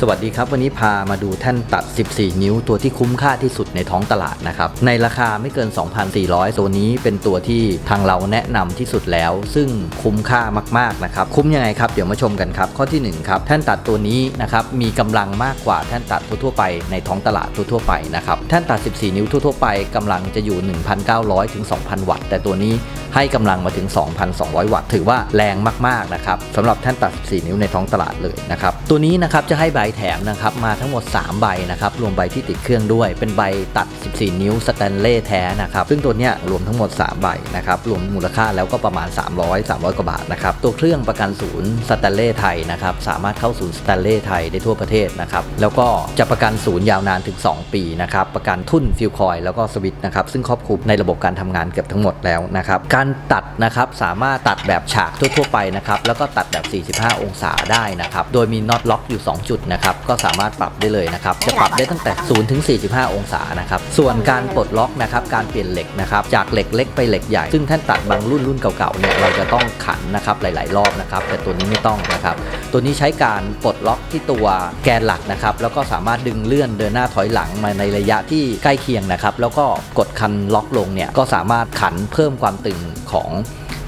สวัสดีครับ วันนี้พามาดูแท่นตัด 14 นิ้วตัวที่คุ้มค่าที่สุดในท้องตลาดนะครับ ในราคาไม่เกิน 2,400 ตัวนี้เป็นตัวที่ทางเราแนะนำที่สุดแล้ว ซึ่งคุ้มค่ามากๆนะครับ คุ้มยังไงครับ เดี๋ยวมาชมกันครับ ข้อที่ 1 ครับ แท่นตัดตัวนี้นะครับมีกำลังมากกว่าแท่นตัดทั่วๆไปในท้องตลาดทั่วๆไปนะครับแท่นตัด 14 นิ้วทั่วๆไปกำลังจะอยู่ 1,900 ถึง 2,000 วัตต์ แต่ตัวนี้ ให้กำลังมาถึง 2,200 วัตต์ ถือว่าแรงมากๆนะครับสำหรับแท่นตัด 14 นิ้วในท้องตลาดเลยนะครับ ตัวนี้นะครับจะให้ใบแถมนะครับมาทั้งหมด 3 ใบนะครับ รวมใบที่ติดเครื่องด้วย เป็นใบตัด 14 นิ้วสแตนเลสแท้นะครับ ซึ่งตัวเนี้ยรวมทั้งหมด 3 ใบนะครับ รวมมูลค่าแล้วก็ประมาณ 300 300 กว่าบาทนะครับ ตัวเครื่องประกันศูนย์สแตนเลสไทยนะครับ สามารถเข้าศูนย์สแตนเลสไทยได้ทั่วประเทศนะครับ แล้วก็จะประกันศูนย์ยาวนานถึง 2 ปีนะครับ ประกันทุ่นฟิลคอยแล้วก็สวิตช์นะครับ ซึ่งครอบคลุมในระบบการทำงานเกือบทั้งหมดแล้วนะครับ การตัดนะครับสามารถตัดแบบฉากทั่วๆไปนะครับแล้วก็ตัดแบบ 45 องศาได้นะครับโดยมีน็อตล็อกอยู่ 2 จุดนะครับก็สามารถปรับได้เลยนะครับจะปรับได้ตั้งแต่ 0 ถึง 45 องศานะครับส่วนการปลดล็อกนะครับการเปลี่ยนเหล็กนะครับจากเหล็กเล็กไปเหล็กใหญ่ ซึ่งท่านตัดบางรุ่นรุ่นเก่าๆเนี่ยเราจะต้องขันนะครับหลาย ๆ รอบนะครับแต่ตัวนี้ไม่ต้องนะครับ ตัวนี้ใช้การปลดล็อกที่ตัวแกนหลักนะครับ แล้วก็สามารถดึงเลื่อนเดินหน้าถอยหลังมาในระยะที่ใกล้เคียงนะครับ แล้วก็กดคันล็อกลงเนี่ยก็สามารถขันเพิ่มความตึงของ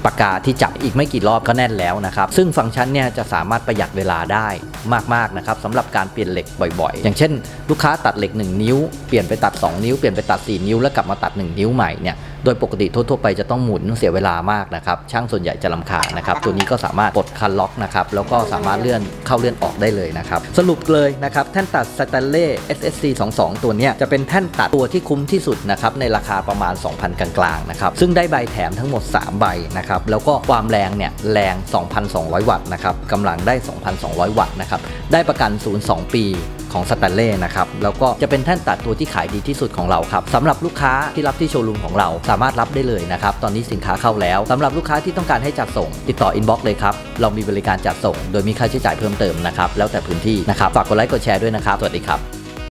ปากกาที่จับอีกไม่กี่รอบก็แน่นแล้วนะครับ ซึ่งฟังก์ชันเนี่ยจะสามารถประหยัดเวลาได้มากๆนะครับสำหรับการเปลี่ยนเหล็กบ่อยๆ อย่างเช่น ลูกค้าตัดเหล็ก 1 นิ้ว เปลี่ยนไปตัด 2 นิ้ว เปลี่ยนไปตัด 4 นิ้วแล้วกลับมาตัด 1 นิ้วใหม่เนี่ยโดยปกติทั่วๆไปจะต้องหมุนเสียเวลามากนะครับ ช่างส่วนใหญ่จะลำคาญนะครับ ตัวนี้ก็สามารถปลดคันล็อกนะครับ แล้วก็สามารถเลื่อนเข้าเลื่อนออกได้เลยนะครับ สรุปเลยนะครับ แท่นตัดสแตนเล่ SSC 22 ตัวนี้จะเป็นแท่นตัดตัวที่คุ้มที่สุดนะครับ ในราคาประมาณ 2,000 กลางๆนะครับ ซึ่งได้ใบแถมทั้งหมด 3 ใบนะครับ แล้วก็ความแรงเนี่ยแรง 2,200 วัตต์นะครับกำลังได้ 2,200 วัตต์นะครับ ได้ประกันศูนย์2ปี ของสแตนเล่นะครับแล้วก็จะเป็นแท่นตัดตัวที่ขายดีที่สุดของเราครับสำหรับลูกค้าที่รับที่โชว์รูมของเราสามารถรับได้เลยนะครับตอนนี้สินค้าเข้าแล้วสำหรับลูกค้าที่ต้องการให้จัดส่ง ติดต่ออินบ็อกซ์เลยครับเรามีบริการจัดส่ง โดยมีค่าใช้จ่ายเพิ่มเติมนะครับแล้วแต่พื้นที่นะครับฝากกดไลค์กดแชร์ด้วยนะครับสวัสดีครับ